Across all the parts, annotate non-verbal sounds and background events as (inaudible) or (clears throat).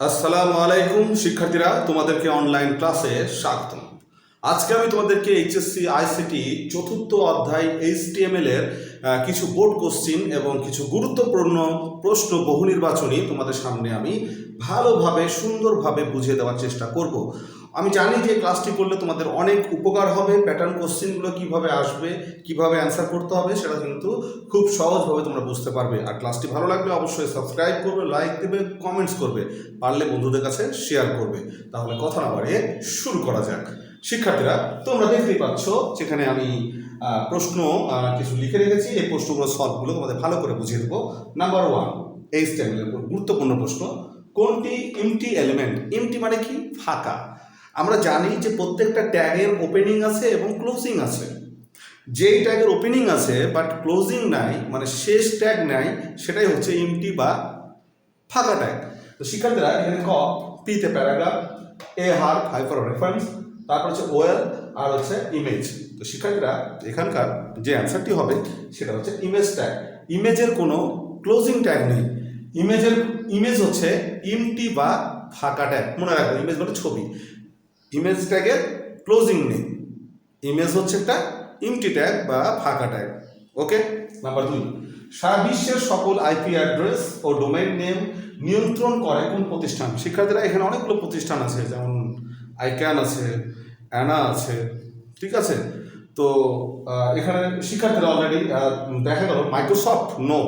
আসসালামু আলাইকুম, শিক্ষার্থীরা, তোমাদেরকে অনলাইন ক্লাসে স্বাগতম। আজকে আমি তোমাদেরকে এইচএসসি আইসিটি চতুর্থ অধ্যায় এইচটিএমএল এর কিছু বোর্ড কোশ্চিন এবং কিছু গুরুত্বপূর্ণ প্রশ্ন বহু নির্বাচনী তোমাদের সামনে আমি ভালোভাবে, সুন্দরভাবে বুঝিয়ে দেওয়ার চেষ্টা করব। আমি জানি যে ক্লাসটি করলে তোমাদের অনেক উপকার হবে প্যাটার্ন কোশ্চিনগুলো কীভাবে আসবে, কীভাবে অ্যান্সার করতে হবে সেটা কিন্তু খুব সহজভাবে তোমরা বুঝতে পারবে। আর ক্লাসটি ভালো লাগলে অবশ্যই সাবস্ক্রাইব করবে লাইক দেবে কমেন্টস করবে, পারলে বন্ধুদের কাছে শেয়ার করবে। তাহলে কথা না বাড়িয়ে শুরু করা যাক। শিক্ষার্থীরা, তোমরা দেখতেই পাচ্ছ যেখানে আমি প্রশ্ন কিছু লিখে রেখেছি। এই প্রশ্নগুলো সলভগুলো তোমাদের ভালো করে বুঝিয়ে দেবো। নাম্বার ওয়ান এই স্টেমের গুরুত্বপূর্ণ প্রশ্ন, কোনটি ইমটি এলিমেন্ট ইমটি মানে কি? ফাঁকা। আমরা জানি যে প্রত্যেকটা ট্যাগের ওপেনিং আছে এবং ক্লোজিং আছে। যেই ট্যাগের ওপেনিং আছে বাট ক্লোজিং নাই মানে শেষ ট্যাগ নাই, সেটাই হচ্ছে ইমটি বা ফাঁকা ট্যাগ তো শিক্ষার্থীরা এখানে ক পিতে প্যারাগ্রাফ এ হার হাই ফর রেফারেন্স তারপর হচ্ছে ওয়েল আর হচ্ছে ইমেজ তো শিক্ষার্থীরা এখানকার যে অ্যান্সারটি হবে, সেটা হচ্ছে ইমেজ ট্যাগ ইমেজের কোনো ক্লোজিং ট্যাগ নেই। ইমেজের ইমেজ হচ্ছে ইমটি বা ফাঁকা ট্যাগ মনে রাখবে ইমেজ মানে ছবি। ইমেজ ট্যাগের ক্লোজিং নেই ইমেজ হচ্ছে একটা ইমটি ট্যাগ বা ফাঁকা ট্যাগ ওকে নাম্বার দুই সারা বিশ্বের সকল আইপি অ্যাড্রেস ও ডোমেইন নেম নিয়ন্ত্রণ করে কোন প্রতিষ্ঠান? শিক্ষার্থীরা এখানে অনেকগুলো প্রতিষ্ঠান আছে, যেমন আইক্যান আছে অ্যানা আছে, ঠিক আছে? তো এখানে শিক্ষার্থীরা অলরেডি দেখা গেল Microsoft no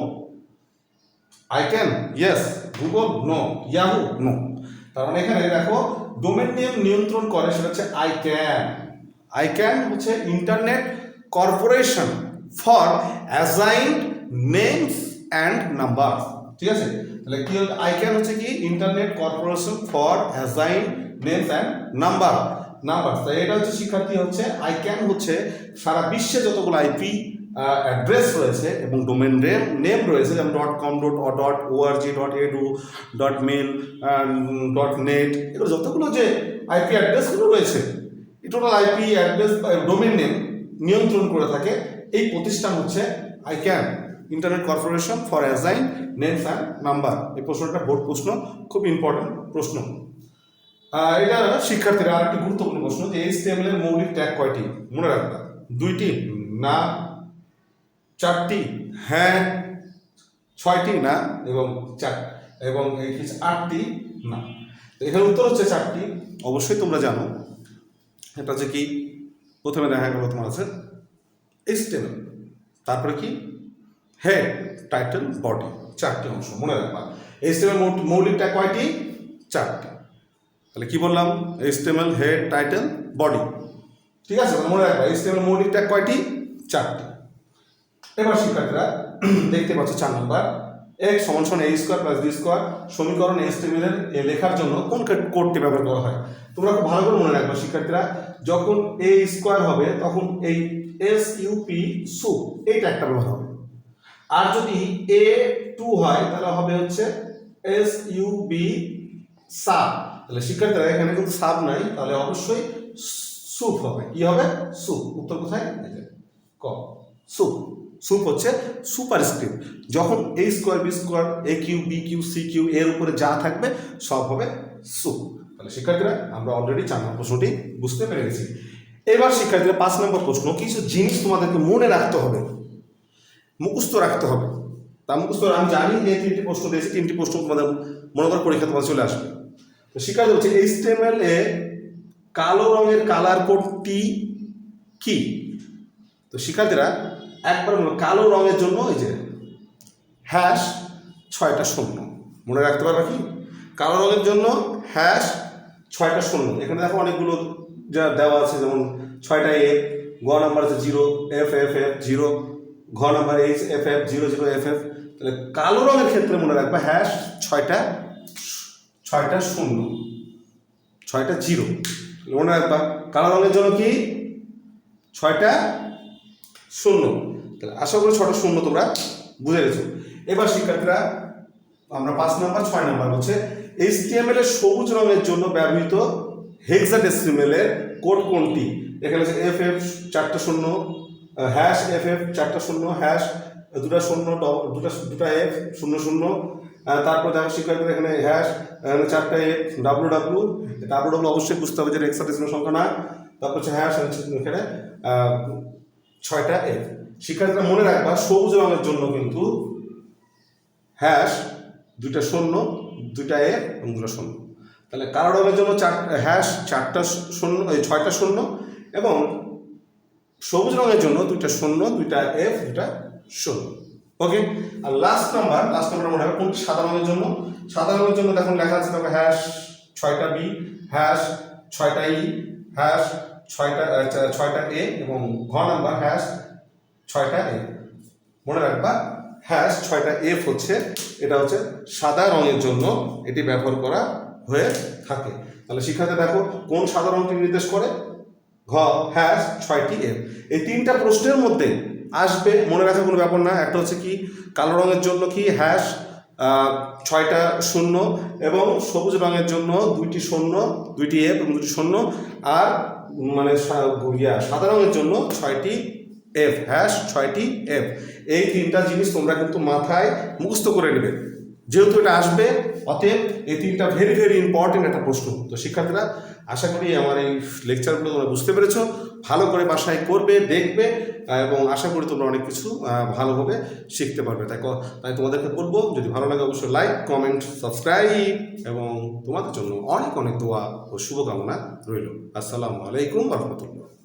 ICANN yes Google no Yahoo no তার মানে এখানে দেখো ডোমেন নেম নিয়ন্ত্রণ করে, সেটা হচ্ছে আই ক্যান আই ক্যান হচ্ছে internet corporation for assigned names and number ঠিক আছে? তাহলে কি আই ক্যান হচ্ছে কি? Internet corporation for assigned names and number number তাই এটা হচ্ছে শিক্ষার্থী হচ্ছে আই ক্যান হচ্ছে সারা বিশ্বে যতগুলো আইপি অ্যাড্রেস রয়েছে এবং ডোমেন নেম নেম রয়েছে যেমন dot com dot dot org dot edu dot mail dot net এগুলো যতগুলো যে আইপি অ্যাড্রেসগুলো রয়েছে total IP address domain name নিয়ন্ত্রণ করে থাকে, এই প্রতিষ্ঠান হচ্ছে ICANN internet corporation for assign names and number এই প্রশ্নটা বোর্ড প্রশ্ন, খুব ইম্পর্টেন্ট প্রশ্ন। এটা শিক্ষার্থীরা আরেকটি গুরুত্বপূর্ণ প্রশ্ন যে এই স্টেমেলের মৌলিক ট্যাগ কয়টি? মনে রাখবা, দুইটি, না চারটি। হ্যাঁ। ছয়টি না এবং চার এবং এই আটটি না। তো এখানে উত্তর হচ্ছে চারটি। অবশ্যই তোমরা জানো। এটা হচ্ছে কি? প্রথমে দেখা গেল তোমার আছে স্টেমেল তারপরে কি? হেড টাইটেল বডি চারটি অংশ মনে রাখবা। স্টেমেল মৌলিকটা কয়টি? চারটি। তাহলে কি বললাম? স্টেমেল হেড টাইটেল বডি ঠিক আছে মনে রাখবা স্টেমেল মৌলিকটা কয়টি? চারটি। এবার শিক্ষার্থীরা (clears throat) দেখতে পাচ্ছ চার নম্বর। এক্স সমান সমান A square plus B square সমীকরণ এস টেবিলের লেখার জন্য কোন কোডটি ব্যবহার করা হয়? তোমরা খুব ভালো করে মনে রাখবে শিক্ষার্থীরা, যখন এ স্কোয়ার হবে তখন এই এস ইউপি সু এইটা একটা ব্যবহার হবে। আর যদি এ টু হয়, তাহলে হবে হচ্ছে এস ইউ বি সাব তাহলে শিক্ষার্থীরা, এখানে কিন্তু সাব নাই, তাহলে অবশ্যই সুপ হবে। কি হবে? সুপ উত্তর কোথায়? ক। সুপ সুপ হচ্ছে সুপার স্ক্রিপ্ট। যখন A square B square A Q B Q C Q এর উপরে যা থাকবে সব হবে সুপ। তাহলে শিক্ষার্থীরা, আমরা অলরেডি চার নম্বর প্রশ্নটি বুঝতে পেরে গেছি। এবার শিক্ষার্থীরা পাঁচ নম্বর প্রশ্ন, কিছু জিনিস তোমাদেরকে মনে রাখতে হবে, মুখস্থ রাখতে হবে। তা মুখস্থ, আমি জানি যে তিনটি প্রশ্ন দিয়েছি, তিনটি প্রশ্ন তোমাদের মনে কর পরীক্ষা তোমাদের চলে আসবে। তো শিক্ষার্থী হচ্ছে এইচটিএমএল এ কালো রঙের কালার কোডটি কি? তো শিক্ষার্থীরা একবার কালো রঙের জন্য এই যে হ্যাশ ছয়টা শূন্য। মনে রাখতে পারবে কি? কালো রঙের জন্য হ্যাশ ছয়টা শূন্য। এখানে দেখো অনেকগুলো যা দেওয়া আছে, যেমন ছয়টা এ গ নাম্বার আছে zero F F F zero ঘ number H F F zero zero F F তাহলে কালো রঙের ক্ষেত্রে মনে রাখবে হ্যাশ ছয়টা ছয়টা শূন্য, ছয়টা জিরো মনে রাখবা, কালো রঙের জন্য কি? ছয়টা শূন্য। তাহলে আশা করি ছটা শূন্য তোমরা বুঝে গেছো। এবার শিক্ষার্থীরা, আমরা পাঁচ নাম্বার, ছয় নাম্বার হচ্ছে এইচটিএমএল এর সবুজ রঙের জন্য ব্যবহৃত হেক্সাডেসিমেল এর কোড কোনটি? এখানে আছে এফ এফ চারটা শূন্য হ্যাশ এফ এফ চারটা শূন্য হ্যাশ দুটা শূন্য দুটা দুটা এফ শূন্য শূন্য। তারপর দেখো শিক্ষার্থীরা এখানে হ্যাশ চারটা F W W W W অবশ্যই বুঝতে হবে যে এক্সাটেশনের সংখ্যা না। তারপর হচ্ছে হ্যাশ এখানে ছয়টা এফ শিক্ষার্থীরা মনে রাখবা, সবুজ রঙের জন্য কিন্তু হ্যাশ দুইটা শূন্য, দুইটা এ এবং দুটো শূন্য। তাহলে কালো রঙের জন্য চার হ্যাশ চারটা শূন্য এই ছয়টা শূন্য এবং সবুজ রঙের জন্য দুইটা শূন্য, দুইটা এফ দুইটা শূন্য। ওকে? আর লাস্ট নাম্বার লাস্ট নাম্বার মনে হবে কোনটি? সাদা রঙের জন্য। সাদা রঙের জন্য দেখুন লেখা আছে, দেখো হ্যাশ ছয়টা বি হ্যাশ ছয়টা ই হ্যাশ ছয়টা ছয়টা এ এবং ঘ নাম্বার হ্যাশ ছয়টা এ মনে রাখবা হ্যাশ ছয়টা এফ হচ্ছে, এটা হচ্ছে সাদা রঙের জন্য এটি ব্যবহার করা হয়ে থাকে। তাহলে শিক্ষার্থী দেখো, কোন সাদা রঙটি নির্দেশ করে? ঘ হ্যাশ ছয়টি এফ এই তিনটা প্রশ্নের মধ্যে আসবে, মনে রাখার কোনো ব্যাপার না। একটা হচ্ছে কি, কালো রঙের জন্য কি হ্যাশ ছয়টা শূন্য এবং সবুজ রঙের জন্য দুইটি শূন্য দুইটি এফ এবং দুটি শূন্য আর মানে ইয়া, সাদা রঙের জন্য ছয়টি এফ হ্যাশ ছয়টি এফ এই তিনটা জিনিস তোমরা কিন্তু মাথায় মুখস্থ করে নেবে। যেহেতু এটা আসবে, অতএব এই তিনটা ভেরি ভেরি ইম্পর্টেন্ট একটা প্রশ্ন। তো শিক্ষার্থীরা, আশা করি আমার এই লেকচারগুলো তোমরা বুঝতে পেরেছ। ভালো করে বাসায় করবে, দেখবে এবং আশা করি তোমরা অনেক কিছু ভালোভাবে শিখতে পারবে। তাই তাই তোমাদেরকে বলব, যদি ভালো লাগে অবশ্যই লাইক কমেন্ট সাবস্ক্রাইব এবং তোমাদের জন্য অনেক অনেক দোয়া ও শুভকামনা রইল। আসসালামু আলাইকুম রহমতুল্লাহ।